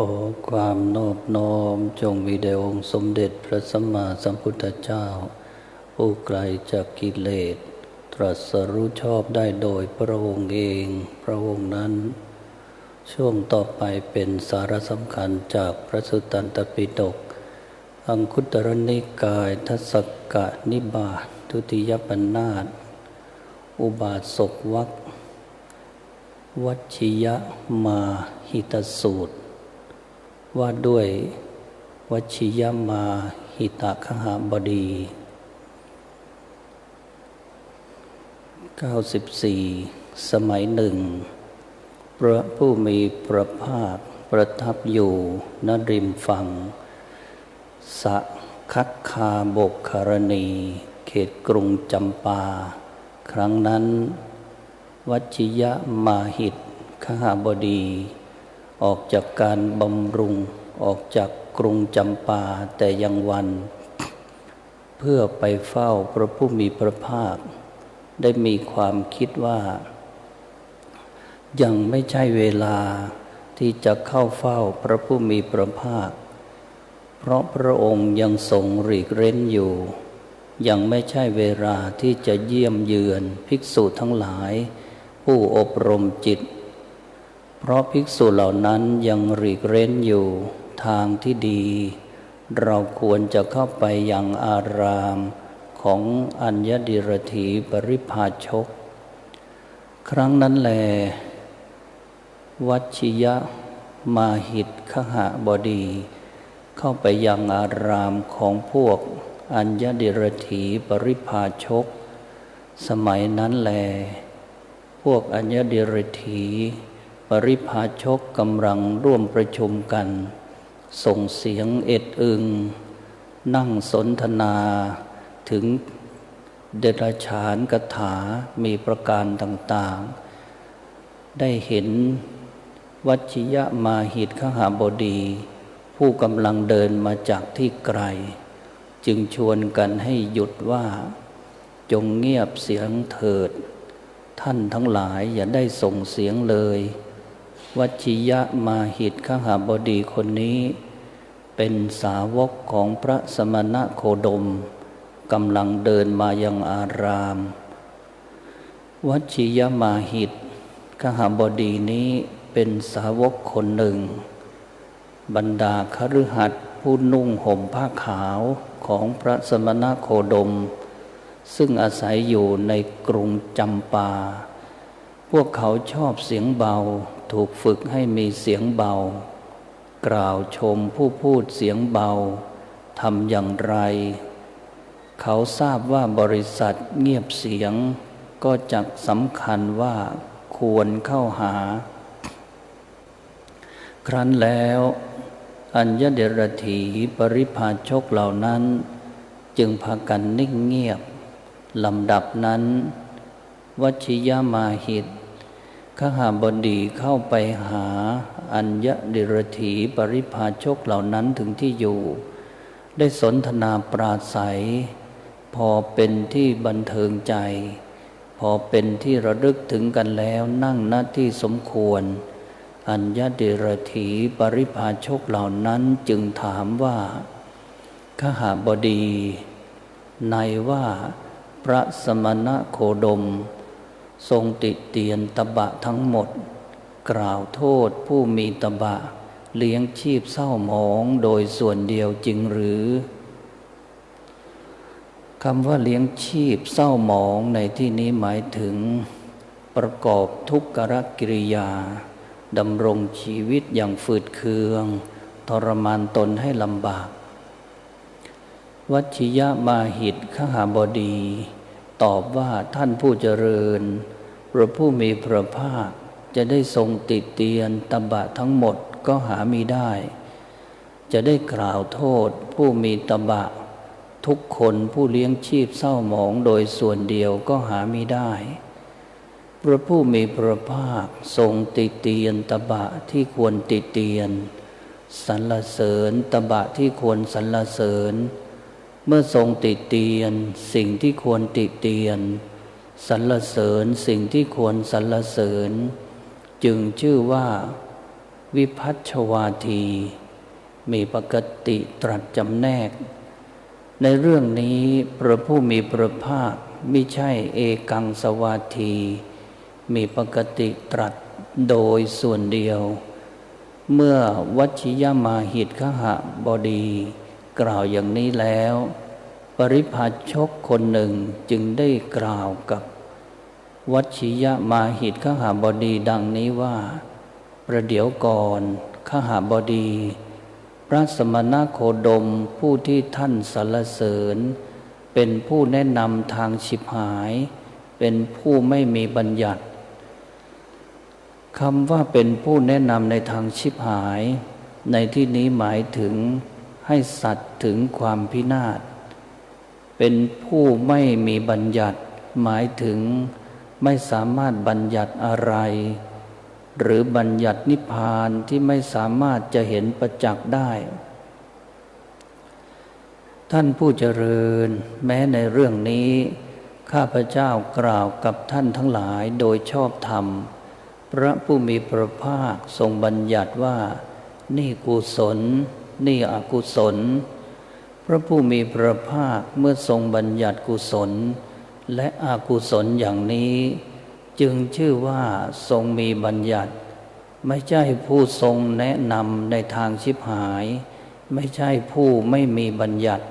อความโนอบน้อมจงมีแด่องค์สมเด็จพระสัมมาสัมพุทธเจ้า ผู้ไกลจากกิเลส ตรัสรู้ชอบได้โดยพระองค์เอง พระองค์นั้น ช่วงต่อไปเป็นสาระสำคัญจากพระสุตตันตปิฎกอังคุตรนิกายทศกะนิบาตทุติยปัญนาตอุบาสกวักวัชิยมาหิตสูตร ว่าด้วยวชิยมาหิตะขหาบดี 94 สมัยหนึ่ง พระผู้มีพระภาคประทับอยู่ณริมฝั่งสะคักคาบกคารณี เขตกรุงจำปา ครั้งนั้น วัชิยมาหิตขหาบดี ออกจากการบำรุง ออกจากกรุงจำปาแต่ยังวัน เพื่อไปเฝ้าพระผู้มีพระภาค ได้มีความคิดว่า ยังไม่ใช่เวลาที่จะเข้าเฝ้าพระผู้มีพระภาค เพราะพระองค์ยังทรงหลีกเร้นอยู่ ยังไม่ใช่เวลาที่จะเยี่ยมเยือนภิกษุทั้งหลาย ผู้อบรมจิต เพราะภิกษุเหล่านั้นยังหลีกเร้นอยู่ทางที่ดี เราควรจะเข้าไปยังอารามของอัญญดิรถีปริพาชก ครั้งนั้นแล วัชิยะมาหิตขหะบดี เข้าไปยังอารามของพวกอัญญดิรถีปริพาชก สมัยนั้นแล พวกอัญญดิรถี ริพาชกกำลังร่วมประชุมกัน ส่งเสียงเอ็ดอึง นั่งสนทนาถึงเดรฉานกถามีประการต่างๆ ได้เห็นวัชิยะมาหิตขหาบดี ผู้กำลังเดินมาจากที่ไกล จึงชวนกันให้หยุดว่า จงเงียบเสียงเถิด ท่านทั้งหลายอย่าได้ส่งเสียงเลย วัชิยะมาหิตขหาบดีคนนี้ เป็นสาวกของพระสมณะโคดมกำลังเดินมายังอาราม วัชิยะมาหิตขหาบดีนี้เป็นสาวกคนหนึ่ง บรรดาคฤหัสถ์ผู้นุ่งห่มผ้าขาวของพระสมณะโคดม ซึ่งอาศัยอยู่ในกรุงจำปา พวกเขาชอบเสียงเบา ถูกฝึกให้มีเสียงเบา กล่าวชมผู้พูดเสียงเบาทำอย่างไร เขาทราบว่าบริษัทเงียบเสียง ก็จักสำคัญว่าควรเข้าหา ครั้นแล้ว อัญญเดรถีปริพาชกเหล่านั้น จึงพากันนิ่งเงียบลำดับนั้นวัชิยามาหิต ขหาบดีเข้าไปหาอัญญดิรถีปริพาชกเหล่านั้นถึงที่อยู่ ได้สนทนาปราศัย พอเป็นที่บันเทิงใจ พอเป็นที่ระลึกถึงกันแล้วนั่งหน้าที่สมควร อัญญดิรถีปริพาชกเหล่านั้นจึงถามว่าขหาบดี ในว่าพระสมณะโคดม ทรงติเตียนตบะทั้งหมด กล่าวโทษผู้มีตบะ เลี้ยงชีพเศร้าหมองโดยส่วนเดียวจริงหรือคำว่าเลี้ยงชีพเศร้าหมองในที่นี้หมายถึง ประกอบทุกขกิริยาดำรงชีวิตอย่างฝืดเคือง ทรมานตนให้ลำบาก วัชิยะมาหิตขหาบดี ตอบว่าท่านผู้เจริญ พระผู้มีพระภาคจะได้ทรงติดเตียนตบะทั้งหมดก็หามีได้ จะได้กล่าวโทษผู้มีตบะ ทุกคนผู้เลี้ยงชีพเศร้าหมองโดยส่วนเดียวก็หามีได้ พระผู้มีพระภาคทรงติเตียนตบะที่ควรติเตียนสรรเสริญตบะที่ควรสรรเสริญ เมื่อทรงติเตียนสิ่งที่ควรติเตียน สรรเสริญสิ่งที่ควรสรรเสริญ จึงชื่อว่า วิพัชวาที มีปกติตรัสจำแนก ในเรื่องนี้พระผู้มีพระภาคไม่ใช่เอกังสวาที มีปกติตรัสโดยส่วนเดียว เมื่อวัชิยมาหิตขหะบดี กล่าวอย่างนี้แล้ว ปริพาชกคนหนึ่งจึงได้กล่าวกับ วัชิยมาหิตขหาบดีดังนี้ว่า ประเดี๋ยวก่อนขหาบดี พระสมณโคดมผู้ที่ท่านสรรเสริญ เป็นผู้แนะนำทางฉิบหาย เป็นผู้ไม่มีบัญญัติคำว่าเป็นผู้แนะนำในทางชิบหาย ในที่นี้หมายถึงให้สัตว์ถึงความพินาศ เป็นผู้ไม่มีบัญญัติ หมายถึง ไม่สามารถบัญญัติอะไร หรือบัญญัตินิพพานที่ไม่สามารถจะเห็นประจักษ์ได้ ท่านผู้เจริญ แม้ในเรื่องนี้ ข้าพเจ้ากล่าวกับท่านทั้งหลายโดยชอบธรรม พระผู้มีพระภาคทรงบัญญัติว่า นี่กุศล นี่อกุศล พระผู้มีพระภาคเมื่อทรงบัญญัติกุศล และอากุศลอย่างนี้ จึงชื่อว่าทรงมีบัญญัติ ไม่ใช่ผู้ทรงแนะนำในทางชิบหาย ไม่ใช่ผู้ไม่มีบัญญัติ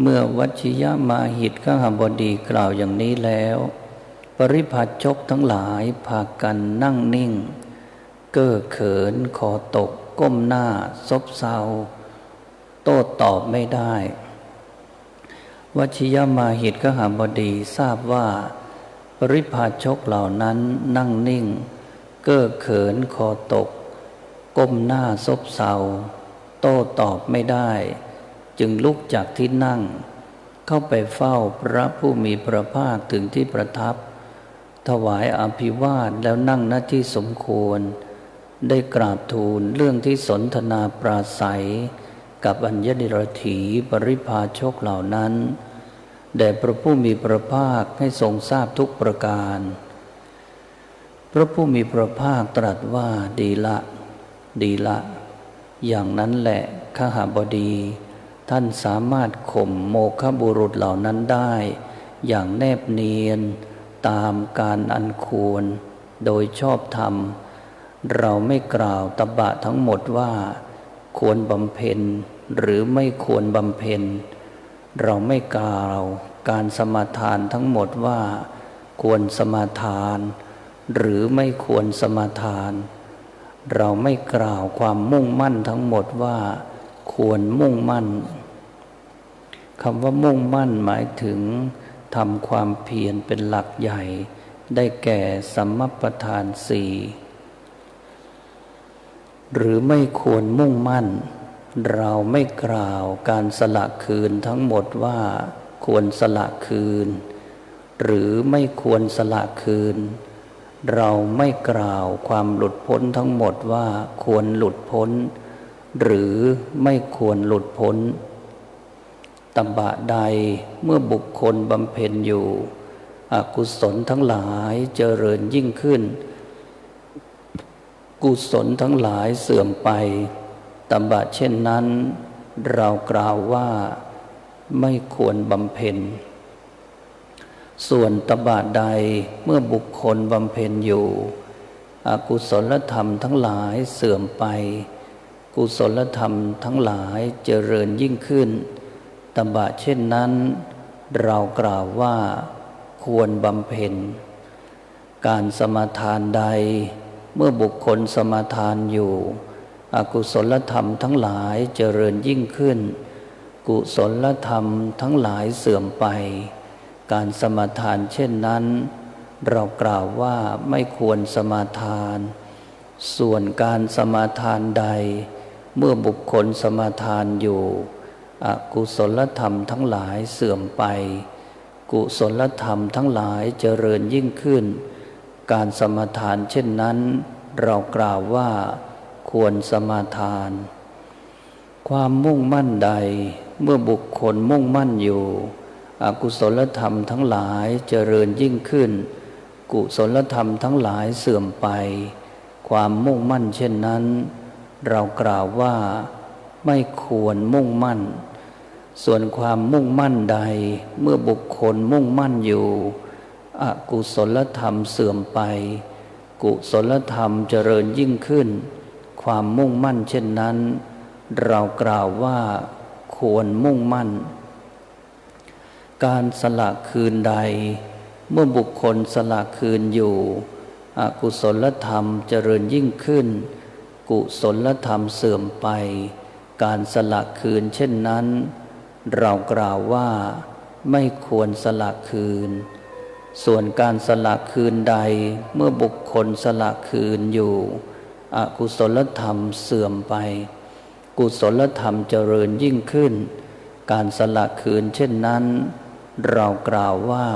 เมื่อวัชิยมาหิตข้าหบดีกล่าวอย่างนี้แล้ว ปริพาชกทั้งหลายพากันนั่งนิ่ง เก้อเขินคอตก ก้มหน้า ซบเซา โต้ตอบไม่ได้วชิยมาหิตขหาบดีทราบว่า ปริพาชกเหล่านั้นนั่งนิ่ง เก้อเขินคอตก ก้มหน้าซบเซา โต้ตอบไม่ได้ จึงลุกจากที่นั่ง เข้าไปเฝ้าพระผู้มีพระภาคถึงที่ประทับ ถวายอภิวาทแล้วนั่งหน้าที่สมควร ได้กราบทูลเรื่องที่สนทนาปราศัย กับอัญญดิรถีปริพาชกเหล่านั้นแด่พระผู้มีพระภาคให้ทรงทราบทุกประการ พระผู้มีพระภาคตรัสว่าดีละ ดีละ อย่างนั้นแหละข้าหาบดี ท่านสามารถข่มโมฆบุรุษเหล่านั้นได้ อย่างแนบเนียนตามการอันควร โดยชอบธรรม เราไม่กล่าวตบะทั้งหมดว่า ควรบำเพ็ญหรือไม่ควรบำเพ็ญ เราไม่กล่าวการสมาทานทั้งหมดว่า ควรสมาทาน หรือไม่ควรสมาทาน เราไม่กล่าวความมุ่งมั่นทั้งหมดว่า ควรมุ่งมั่น คำว่ามุ่งมั่นหมายถึงทำความเพียรเป็นหลักใหญ่ ได้แก่สัมมปทานสี่หรือไม่ควรมุ่งมั่น เราไม่กล่าวการสละคืนทั้งหมดว่าควรสละคืน หรือไม่ควรสละคืน เราไม่กล่าวความหลุดพ้นทั้งหมดว่าควรหลุดพ้น หรือไม่ควรหลุดพ้น ตบะใดเมื่อบุคคลบำเพ็ญอยู่ อกุศลทั้งหลายเจริญยิ่งขึ้น กุศลทั้งหลายเสื่อมไปตบะเช่นนั้น เรากล่าวว่าไม่ควรบำเพ็ญ ส่วนตบะใดเมื่อบุคคลบำเพ็ญอยู่ อกุศลธรรมทั้งหลายเสื่อมไป กุศลธรรมทั้งหลายเจริญยิ่งขึ้น ตบะเช่นนั้น เรากล่าวว่าควรบำเพ็ญ การสมาทานใด เมื่อบุคคลสมาทานอยู่ อกุศลธรรมทั้งหลายเจริญยิ่งขึ้น กุศลธรรมทั้งหลายเสื่อมไป การสมาทานเช่นนั้น เรากล่าวว่าไม่ควรสมาทาน ส่วนการสมาทานใด เมื่อบุคคลสมาทานอยู่ อกุศลธรรมทั้งหลายเสื่อมไป กุศลธรรมทั้งหลายเจริญยิ่งขึ้น การสมาทานเช่นนั้น เรากล่าวว่า ควรสมาทาน ความมุ่งมั่นใดเมื่อบุคคลมุ่งมั่นอยู่ อกุศลธรรมทั้งหลายเจริญยิ่งขึ้น กุศลธรรมทั้งหลายเสื่อมไป ความมุ่งมั่นเช่นนั้น เรากล่าวว่าไม่ควรมุ่งมั่น ส่วนความมุ่งมั่นใด เมื่อบุคคลมุ่งมั่นอยู่ อกุศลธรรมเสื่อมไป กุศลธรรมเจริญยิ่งขึ้น ความมุ่งมั่นเช่นนั้น เรากล่าวว่าควรมุ่งมั่น การสละคืนใด เมื่อบุคคลสละคืนอยู่ อกุศลธรรมเจริญยิ่งขึ้น กุศลธรรมเสื่อมไป การสละคืนเช่นนั้น เรากล่าวว่าไม่ควรสละคืน ส่วนการสละคืนใดเมื่อบุคคลสละคืนอยู่ อกุศลธรรมเสื่อมไป กุศลธรรมเจริญยิ่งขึ้น การสละคืนเช่นนั้น เรากล่าวว่า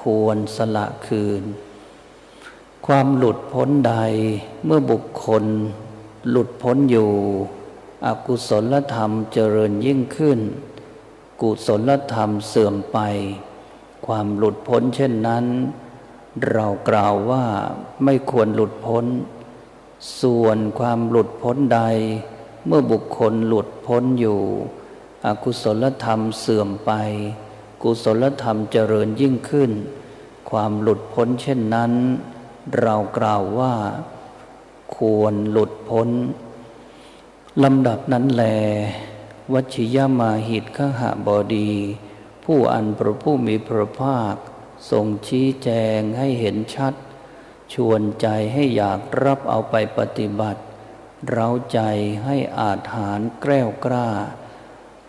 ควรสละคืน ความหลุดพ้นใดเมื่อบุคคล หลุดพ้นอยู่ อกุศลธรรมเจริญยิ่งขึ้น กุศลธรรมเสื่อมไป ความหลุดพ้นเช่นนั้น เรากล่าวว่าไม่ควรหลุดพ้น ส่วนความหลุดพ้นใด เมื่อบุคคลหลุดพ้นอยู่ อกุศลธรรมเสื่อมไป กุศลธรรมเจริญยิ่งขึ้น ความหลุดพ้นเช่นนั้น เรากล่าวว่า ควรหลุดพ้นลำดับนั้นแล วัชิยมาหิตขหาบดี ผู้อันพระผู้มีพระภาค ทรงชี้แจงให้เห็นชัด ชวนใจให้อยากรับเอาไปปฏิบัติ เราใจให้อาจหารแกล้วกล้า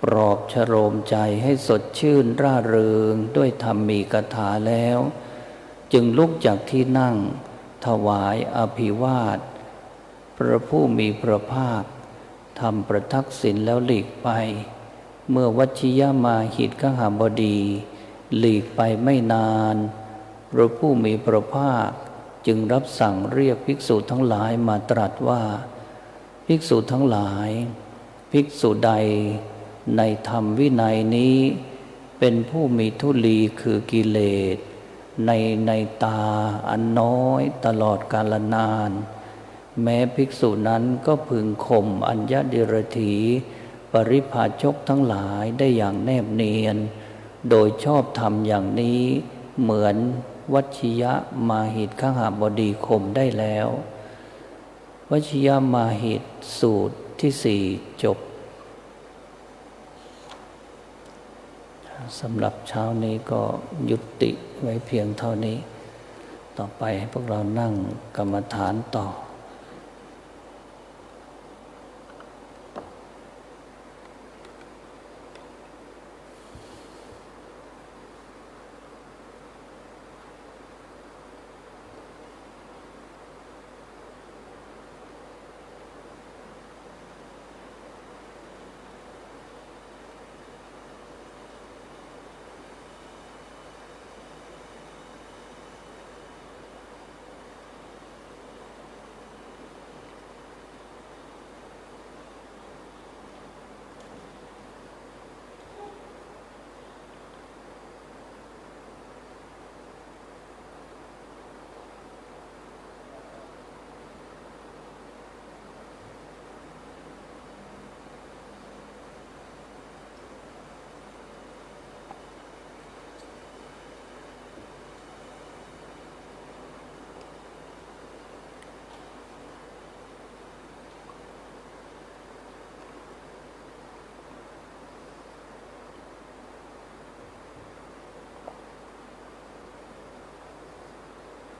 ปลอบชโรมใจให้สดชื่นร่าเริงด้วยธรรมมีกถาแล้ว จึงลุกจากที่นั่ง ถวายอภิวาท พระผู้มีพระภาค ทำประทักษิณแล้วหลีกไป เมื่อวัชิยามาหิตขหาบดี หลีกไปไม่นานพระผู้มีพระภาคจึงรับสั่งเรียกภิกษุทั้งหลายมาตรัสว่า ภิกษุทั้งหลาย ภิกษุใดในธรรมวินัยนี้ เป็นผู้มีทุลีคือกิเลส ในในตาอันน้อยตลอดกาลนาน แม้ภิกษุนั้นก็พึงข่มอัญญดิรถีปริภาชกทั้งหลายได้อย่างแนบเนียน โดยชอบธรรมอย่างนี้ เหมือนวัชิยะมาหิตข้าหาบดีข่มได้แล้ว วัชิยะมาหิตสูตรที่สี่จบสำหรับเช้านี้ก็ยุติไว้เพียงเท่านี้ ต่อไปให้พวกเรานั่งกรรมฐานต่อ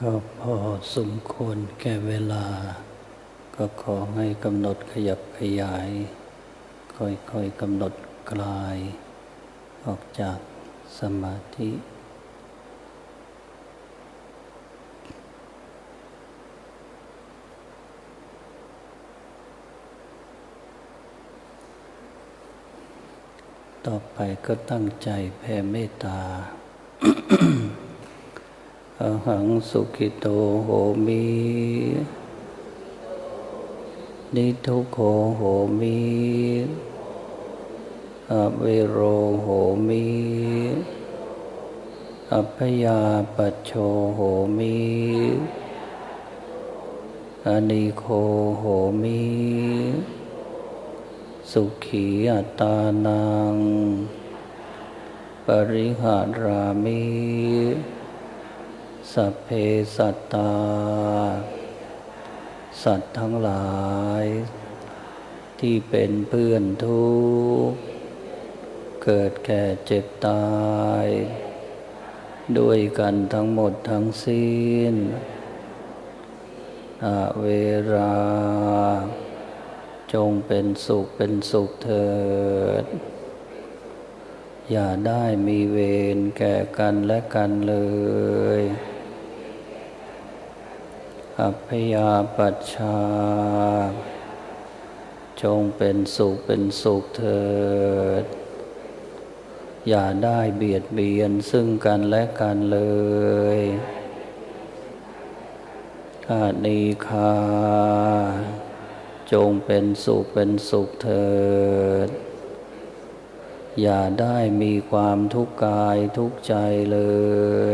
ก็พอสมควรแก่เวลา ก็ขอให้กำหนดขยับขยาย ค่อยๆกำหนดกลาย ออกจากสมาธิต่อไปก็ตั้งใจแผ่เมตตา อหังสุขิโตโหมินิทุโขโหมิอเวโรโหมิอัพยาปัจโชโหมิอนิโคโหมิสุขีอัตานัง ปริหารามิ สัพเพสัตตา สัตว์ทั้งหลาย ที่เป็นเพื่อนทุกข์เกิดแก่เจ็บตาย ด้วยกันทั้งหมดทั้งสิ้นอเวรา จงเป็นสุขเป็นสุขเถิด อย่าได้มีเวรแก่กันและกันเลย อัพยาปัชชา จงเป็นสุขเป็นสุขเถิด อย่าได้เบียดเบียนซึ่งกันและกันเลยอานีคา จงเป็นสุขเป็นสุขเถิด อย่าได้มีความทุกข์กายทุกข์ใจเล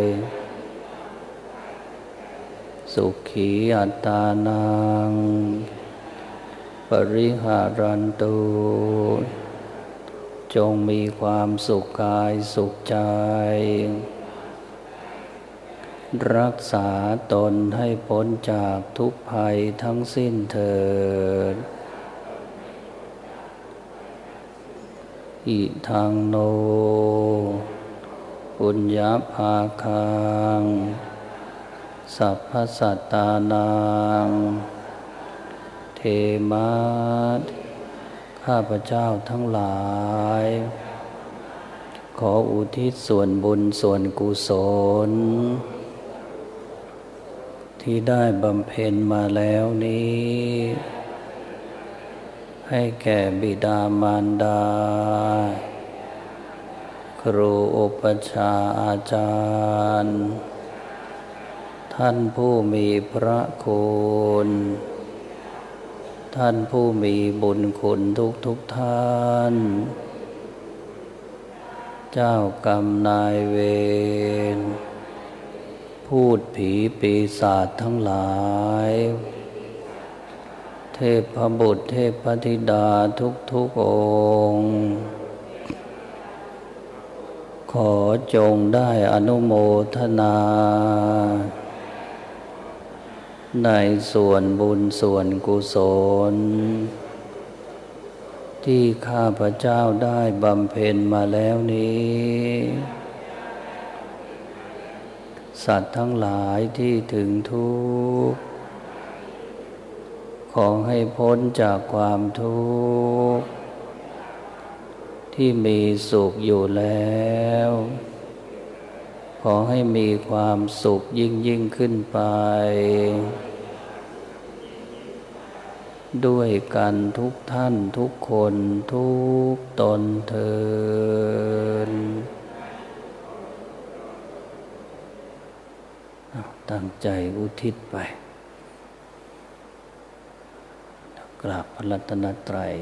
ย สุขีอัตานัง ปริหารันตุ จงมีความสุขกายสุขใจ รักษาตนให้พ้นจากทุกภัยทั้งสิ้นเถิดอิทังโนปุญญาภาคัง สัพพสัตตานัง เทมาข้าพเจ้าทั้งหลาย ขออุทิศส่วนบุญส่วนกุศล ที่ได้บำเพ็ญมาแล้วนี้ ให้แก่บิดามารดา ครูอุปชาอาจารย์ ท่านผู้มีพระคุณท่านผู้มีบุญคุณทุกทุกท่าน เจ้ากรรมนายเวร พูดผีปีศาจทั้งหลาย เทพบุตรเทพธิดาทุกทุกองค์ ขอจงได้อนุโมทนา ในส่วนบุญส่วนกุศล ที่ข้าพเจ้าได้บำเพ็ญมาแล้วนี้ สัตว์ทั้งหลายที่ถึงทุกข์ ขอให้พ้นจากความทุกข์ ที่มีสุขอยู่แล้ว ขอให้มีความสุขยิ่งยิ่งขึ้นไป ด้วยกันทุกท่านทุกคนทุกตนเทินตั้งใจอุทิศไป กราบพระรัตนตรัย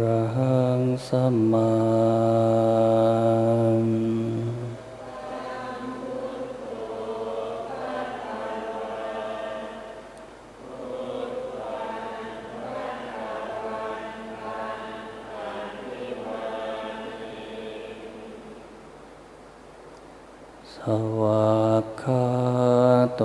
ระหังสัมมาสวากขาโต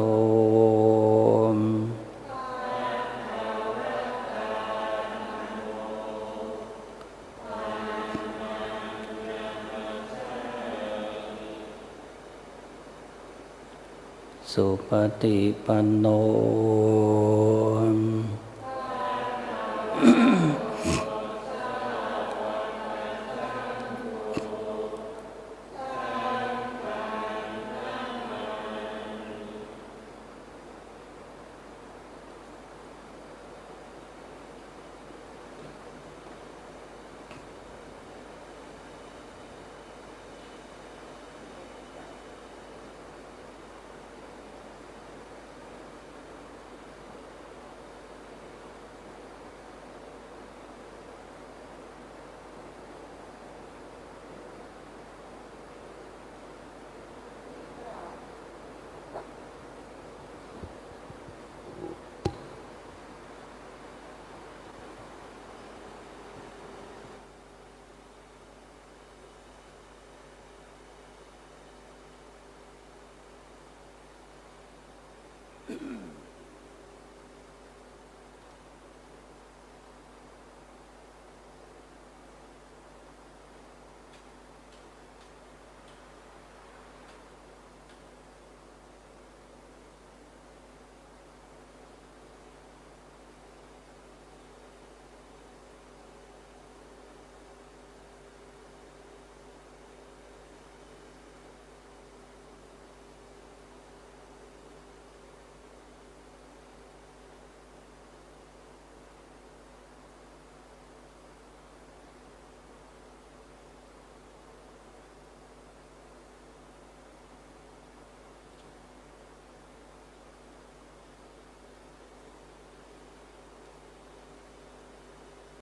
ปฏิปันโน